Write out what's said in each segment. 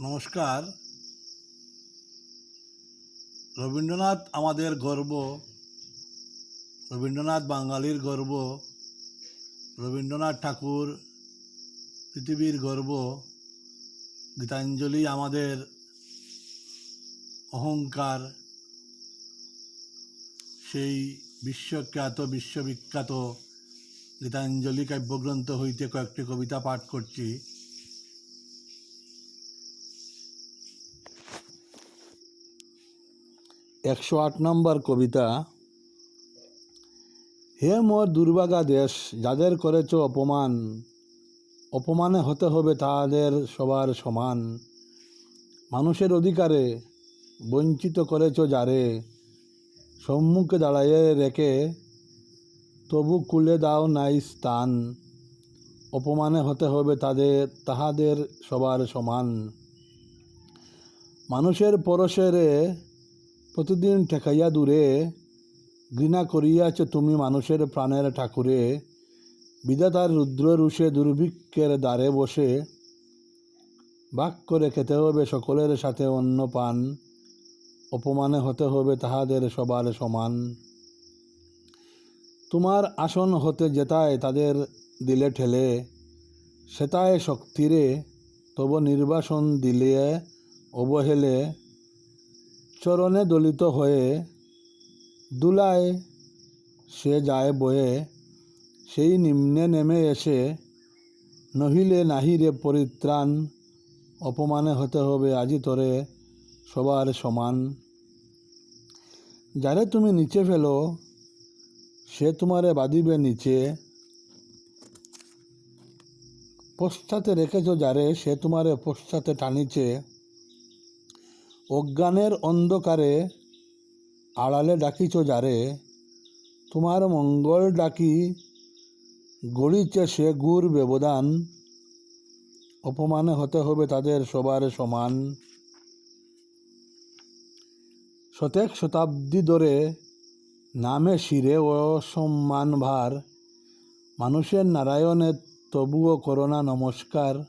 নমস্কার। রবীন্দ্রনাথ আমাদের গর্ব। রবীন্দ্রনাথ বাঙালির গর্ব। রবীন্দ্রনাথ ঠাকুর পৃথিবীর গর্ব। গীতাঞ্জলি আমাদের অহংকার। সেই বিশ্বখ্যাত, বিশ্ববিখ্যাত গীতাঞ্জলি কাব্যগ্রন্থ হইতে কয়েকটি কবিতা পাঠ করছি। একশো আট নম্বর কবিতা, হে মোর দুর্ভাগা দেশ, যাদের করেছ অপমান, অপমানে হতে হবে তাদের সবার সমান। মানুষের অধিকারে বঞ্চিত করেছ যারে, সম্মুখে দাঁড়াইয়ে রেখে তবু কুলে দাও নাই স্থান। অপমানে হতে হবে তাদের, তাহাদের সবার সমান। মানুষের পরশেরে প্রতিদিন ঠেকাইয়া দূরে ঘৃণা করিয়াছ তুমি মানুষের প্রাণের ঠাকুরে। বিধাতার রুদ্র রুষে দুর্ভিক্ষের দ্বারে বসে। বাক করে খেতে হবে সকলের সাথে অন্য পান। অপমানে হতে হবে তাহাদের সবার সমান। তোমার আসন হতে যেতায় তাদের দিলে ঠেলে। সেতায় শক্তিরে তব নির্বাসন দিলে অবহেলে চরণে দলিত হয়ে দুলায় সে যায় বয়ে, সেই নিম্নে নেমে এসে নহিলে নাহিরে পরিত্রাণ, অপমানে হতে হবে আজি তরে সবার সমান। যারে তুমি নিচে ফেলো, সে তোমারে বাঁধিবে নিচে। পশ্চাতে রেখেছ যারে, সে তোমারে পশ্চাতে টানিছে। অজ্ঞানের অন্ধকারে আড়ালে ডাকিছ যারে, তোমার মঙ্গল ডাকি গড়িছে সে গুর ব্যবধান, অপমানে হতে হবে তাদের সবার সমান। শতেক শতাব্দী ধরে নামে শিরে ও সম্মান ভার, মানুষের নারায়ণের তবুও করোনা নমস্কার,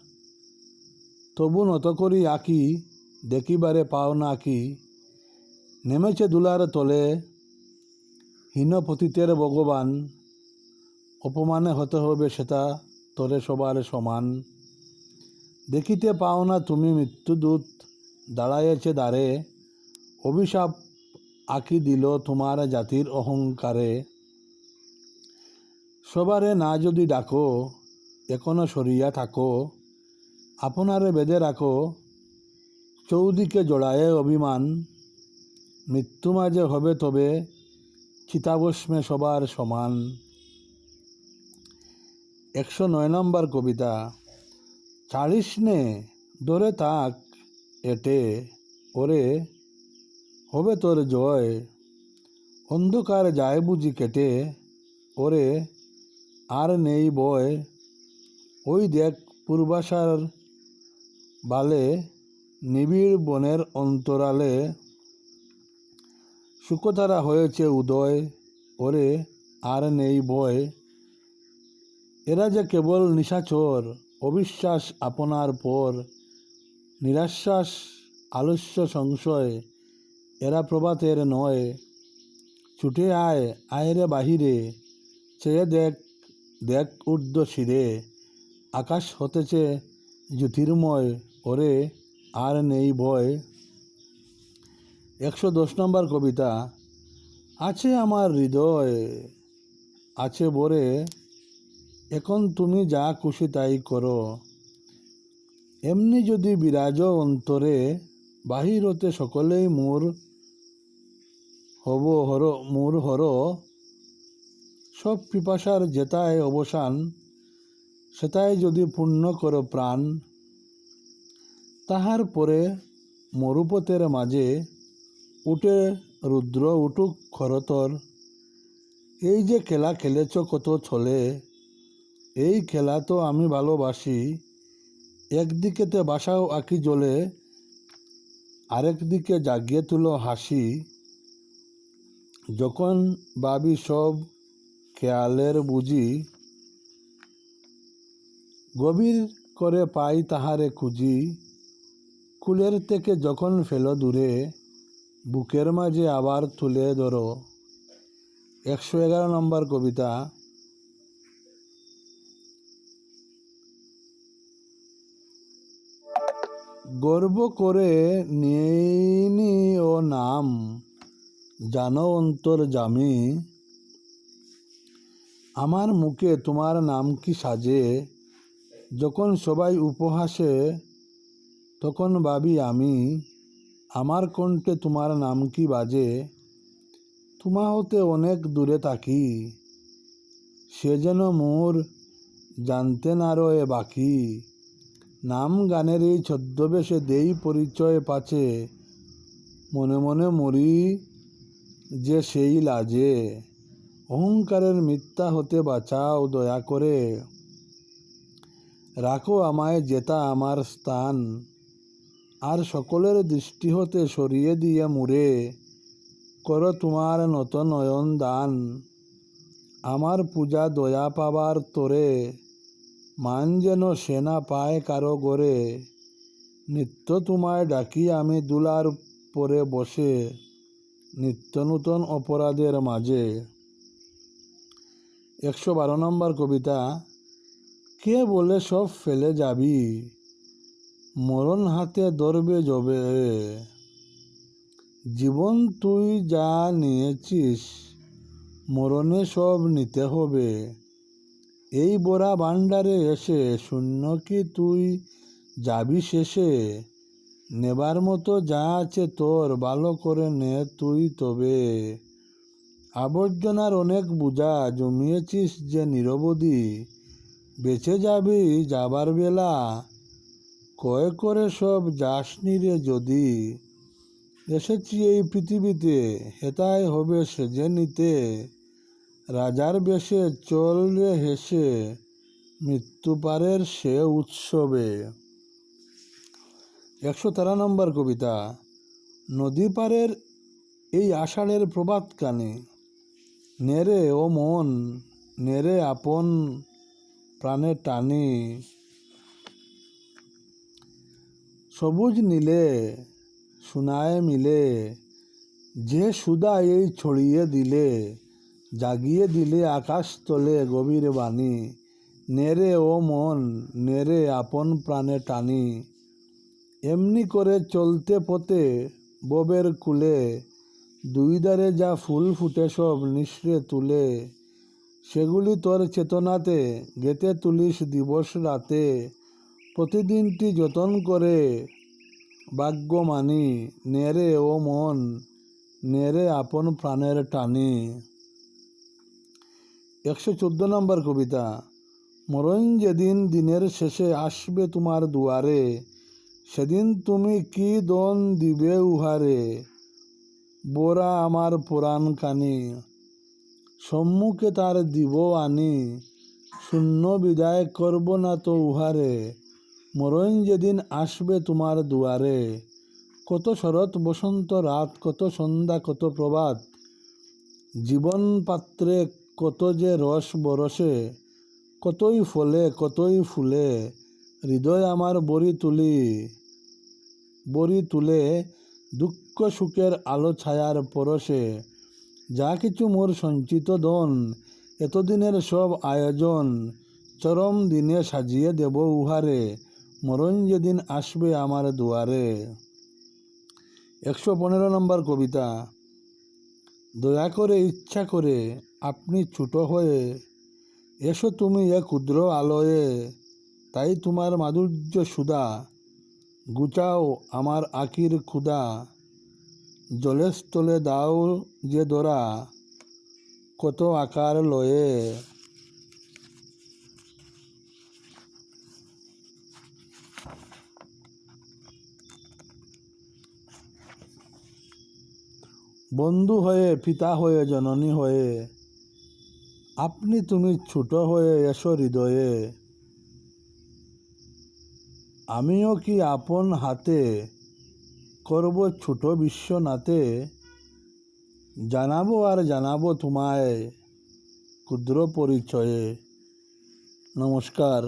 তবু নত করি আঁকি দেখিবারে পাও না কি। নেমেছে দুলার তলে হীনপতিতের ভগবান অপমানে হতে হবে সেটা তরে সবার সমান। দেখিতে পাও না তুমি মৃত্যুদূত দাঁড়াইছে দ্বারে অভিশাপ আঁকি দিল তোমার জাতির অহংকারে সবারে না যদি ডাকো এখনও সরিয়া থাকো। আপনারে বেঁধে রাখো চৌদিকে জোড়ায়ে অভিমান, মৃত্যু মাঝে হবে তবে চিতাবস্মে সবার সমান। একশো নয় নম্বর কবিতা ছাড়িস নে দরে তাক এটে ওরে হবে তোর জয়। অন্ধকার যায় বুঝি কেটে ওরে আর নেই বয়। ওই দেখ পূর্বাশার বালে নিবিড় বনের অন্তরালে শুকতারা হয়েছে উদয়, ওরে আর নেই ভয় এরা যে কেবল নিশাচর, অবিশ্বাস আপনার পর। নিরাশ্বাস, আলস্য সংশয়, এরা প্রভাতের নয়। ছুটে আয়, আয়রে বাহিরে, চেয়ে দেখ দেখ ঊর্ধ্ব শিরে আকাশ হতেছে জ্যোতির্ময়, ওরে আর নেই ভয় একশো দশ নম্বর কবিতা, আছে আমার হৃদয়, আছে বরে, এখন তুমি যা খুশি তাই করো। এমনি যদি বিরাজ অন্তরে বাহির হতে সকলেই মোর হব হর, মোর হর। সব পিপাসার জেতায় অবসান সেটাই যদি পূর্ণ করো প্রাণ। তাহার পরে মরুপথের মাঝে উঠে রুদ্র উঠুক খরতর, এই যে খেলা খেলেছ কত ছলে, এই খেলা তো আমি ভালোবাসি। একদিকেতে বাসাও আঁকি জ্বলে, আরেক দিকে জাগিয়ে তুলো হাসি। যখন ভাবি সব খেয়ালের বুঝি, গভীর করে পাই তাহারে খুঁজি। কুলের থেকে যখন ফেলো দূরে, বুকের মাঝে আবার তুলে ধরো। একশো এগারো নম্বর কবিতা। গর্ব করে নিয়েনি ও নাম, জানো অন্তর জামি। আমার মুখে তোমার নাম কি সাজে? যখন সবাই উপহাসে তখন ভাবি আমি, আমার কণ্ঠে তোমার নাম কি বাজে? তোমা হতে অনেক দূরে থাকি, সে যেন মোর জানতে না রয়ে বাকি। নাম গানের এই ছদ্মবেশে দেই পরিচয় পাচে মনে মনে মরি যে সেই লাজে। অহংকারের মিথ্যা হতে বাঁচাও দয়া করে। রাখো আমায় জেতা আমার স্থান। আর সকলের দৃষ্টি হতে সরিয়ে দিয়ে মুরে করো তোমার নত নয়ন দান। আমার পূজা দয়া পাবার তোরে। মান যেন সেনা পায় কারও গড়ে। নিত্য তোমায় ডাকি আমি দুলার পরে বসে। নিত্য নূতন অপরাধের মাঝে। একশো বারো নম্বর কবিতা, কে বলে সব ফেলে যাবি? মরণ হাতে ধরবে জবে জীবন তুই যা নিয়েছিস, মরণে সব নিতে হবে। এই বোরা ভাণ্ডারে এসে শূন্য কি তুই যাবি শেষে? নেবার মতো যা আছে তোর, ভালো করে নে তুই তবে। আবর্জনার অনেক বোঝা জমিয়েছিস যে নিরবধি। বেঁচে যাবি যাবার বেলা কয় করে সব যাসনি রে যদি। এসেছি এই পৃথিবীতে হেতায় হবে সেজে নিতে রাজার বেশে চল রে হেসে, মৃত্যু পারের সে উৎসবে। একশো তেরো নম্বর কবিতা, নদী পারের এই আষাঢ়ের প্রবাদ কানে। নেরে ও মন নেরে আপন প্রাণে টানি। সবুজ নীলে, সোনায় মিলে, যে সুদা এই ছড়িয়ে দিলে, জাগিয়ে দিলে আকাশ তলে গভীর বাণী নেরে ও মন নেরে আপন প্রাণে টানি। এমনি করে চলতে পথে, ববের কুলে, দুই ধারে যা ফুল ফুটে সব নিঃশ্রে তুলে, সেগুলি তোর চেতনাতে গেতে তুলিস দিবস রাতে প্রতিদিনটি যতন করে ভাগ্য মানি নেরে ও মন, নেরে আপন প্রাণের টানে। একশো চোদ্দ নম্বর কবিতা, মরণ যেদিন দিনের শেষে আসবে তোমার দুয়ারে, সেদিন তুমি কি দন দিবে উহারে, বোরা আমার পুরাণ কানি। সম্মুখে তার দিব আনি, শূন্য বিদায় করব না তো উহারে মরণ যেদিন আসবে তোমার দুয়ারে, কত শরৎ বসন্ত রাত, কত সন্ধ্যা, কত প্রভাত। জীবন পাত্রে কত যে রস বরসে, কতই ফলে, কতই ফুলে, হৃদয় আমার বড়ি তুলি, বড়ি তুলে দুঃখ সুখের আলো ছায়ার পরশে। যা কিছু মোর সঞ্চিত দন এতদিনের সব আয়োজন, চরম দিনে সাজিয়ে দেব উহারে। মরণ যেদিন আসবে আমার দুয়ারে। একশো পনেরো নম্বর কবিতা, দয়া করে ইচ্ছা করে আপনি ছোট হয়ে, এসো তুমি এ ক্ষুদ্র আলোয়ে, তাই তোমার মাধুর্য সুধা গুচাও আমার আকির ক্ষুদা, জলের স্থলে দাও যে দোরা, কত আকার লয়ে। বন্ধু হয়ে, পিতা হয়ে, জননী হয়ে, আপনি তুমি ছোট হয়ে এসো হৃদয়ে। আমিও কি আপন হাতে করব ছোট বিশ্বনাথে জানাব আর জানাব তোমায় ক্ষুদ্র পরিচয়ে। নমস্কার।